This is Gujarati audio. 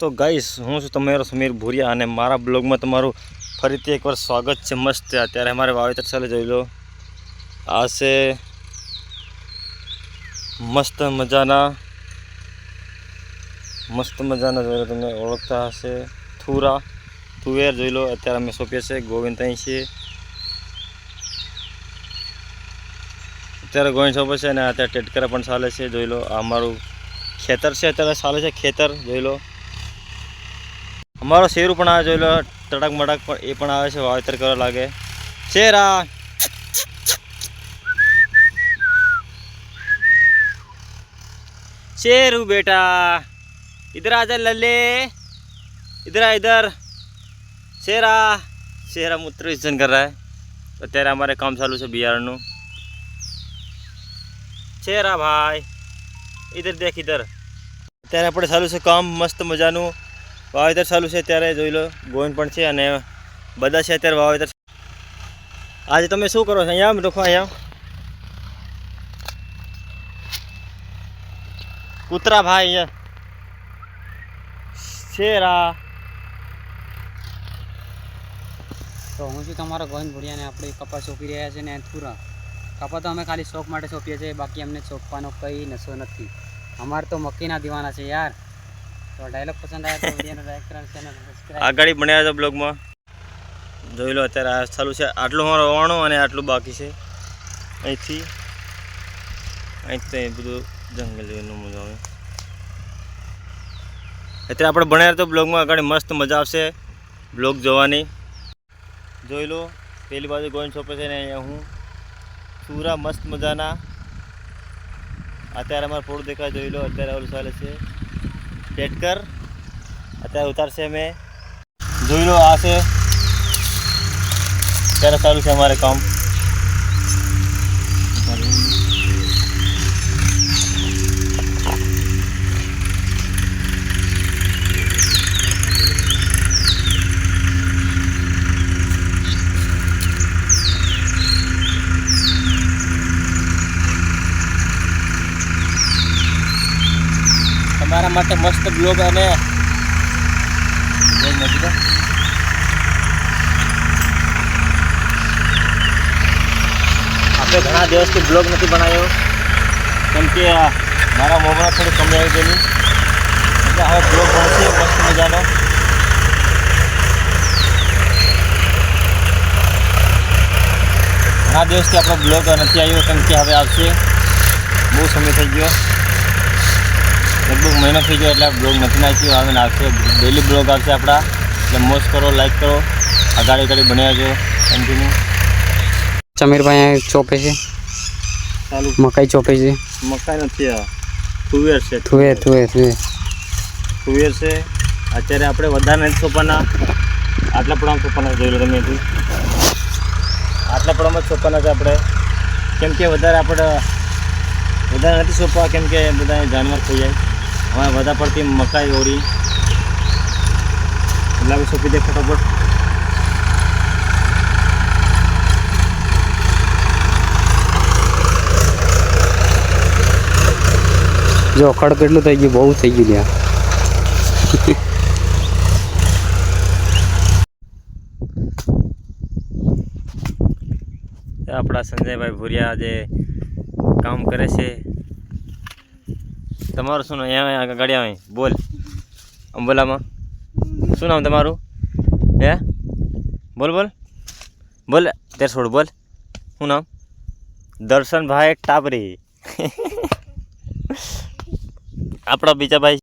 તો ગાઈશ હું છું તમારો સમીર ભૂરિયા અને મારા બ્લોગમાં તમારું ફરીથી એકવાર સ્વાગત છે મસ્ત. અત્યારે અમારે વાવેતર ચાલે, જોઈ લો. આ છે મસ્ત મજાના મસ્ત મજાના, જોઈ લો તમે ઓળખતા હશે. થુરા, તુવેર, જોઈ લો, અત્યારે અમે સોંપીએ છીએ. ગોવિંદ અહીં છીએ અત્યારે ગોવિંદ સોંપે છે અને અત્યારે ટેટકરા પણ ચાલે છે, જોઈ લો. આ અમારું ખેતર છે, અત્યારે ચાલે છે ખેતર, જોઈ લો. અમારો શેરુ પણ આવે જોઈ લો તડક મડક પણ એ પણ આવે છે, વાવેતર કરવા લાગે. શેરા શેરુ બેટા. ઇધર આજા લલ્લે. ઇધર ઇધર. શેરા શેરા મૂત્ર વિસર્જન કર રહા હે. અત્યારે અમારે કામ ચાલુ છે બિયારણનું. શેરા ભાઈ. ઇધર દેખ, ઇધર. અત્યારે આપણે ચાલુ છે કામ, મસ્ત મજાનું. વાવેતર ચાલુ છે અત્યારે જોઈ લો ગોઈન પણ છે અને બધા છે અત્યારે વાવેતર. આજે તમે શું કરો છો? અહીંયા દેખો અહીંયા કૂતરા ભાઈ શેરા. તો હું છું તમારો ભૂડિયા ને આપણે કપા સોંપી રહ્યા છે ને પૂરા કપા તો અમે ખાલી શોખ માટે સોંપીએ છીએ, બાકી અમને સોંપવાનો કંઈ નશો નથી. અમારે તો મક્કીના દીવાના છે યાર. તો ડાયલોગ તો વિડીયોને બનાવ્યા હતા બ્લોગમાં જોઈ લો અત્યારે આ ચાલુ છે. આટલું મારો વાણું અને આટલું બાકી છે. અહીંથી અહીં બધું જંગલ જેવું મજા આવે. અત્યારે આપણે ભણ્યા તો બ્લોગમાં આગળ મસ્ત મજા આવશે. બ્લોગ જોવાની. જોઈ લો, પેલી બાજુ ગોઈન શોપે છે ને અહીંયા હું. પૂરા મસ્ત મજાના. અત્યારે અમારે ફોટો દેખાય, જોઈ લો, અત્યારે ઓલું ચાલે છે. ટેટકર અત્યારે ઉતારશે અમે. જોઈ લો આ છે. અત્યારે ચાલુ છે અમારે કામ. તમારા માટે મસ્ત બ્લોગ અને આપણે ઘણા દિવસથી બ્લોગ નથી બનાવ્યો, કેમ કે મારા મોબાઈલ થોડી કમી આવી ગયેલી. એટલે હવે બ્લોગ બનશે મસ્ત મજાનો. ઘણા દિવસથી આપણો બ્લોગ નથી આવ્યો, કેમ કે હવે આવશે. બહુ સમય થઈ ગયો. લગભગ મહિનો થઈ ગયો એટલે બ્લોગ નથી નાખ્યો. આવે આવશે. ડેલી બ્લોગ આવશે આપણા. એટલે મોજ કરો લાઈક કરો. આગળ આગાડી બન્યા છો કન્ટિન્યુ સમીરભાઈ અહીંયા ચોપે છે. ચાલુ. મકાઈ ચોપે છે. મકાઈ નથી આ તુવેર છે. થુએ થુએ થુએ તુવેર છે. અત્યારે આપણે વધારે નથી સોંપવાના. આટલા પડામાં ચોપાના જોઈ લો તમે આટલા પડામાં જ સોંપવાના છે આપણે. કેમ કે વધારે આપણે વધારે નથી સોંપવા કેમ કે બધા જાનવર થઈ જાય. હવે વધારે પડતી મકાઈ ઓરી. લાવી સોંપી દે ફટાફટ. જો ખડ કેટલું થઈ ગયું બહુ થઈ ગયું ત્યાં. આપણા સંજયભાઈ ભુરિયા જે કામ કરે છે. તમારું શું નામ? આવે. બોલ. અંબોલામાં શું નામ તમારું? હે? બોલ બોલ. બોલ ત્યારે છોડ, બોલ. શું નામ? દર્શનભાઈ ટાપરી. આપણા બીજા ભાઈ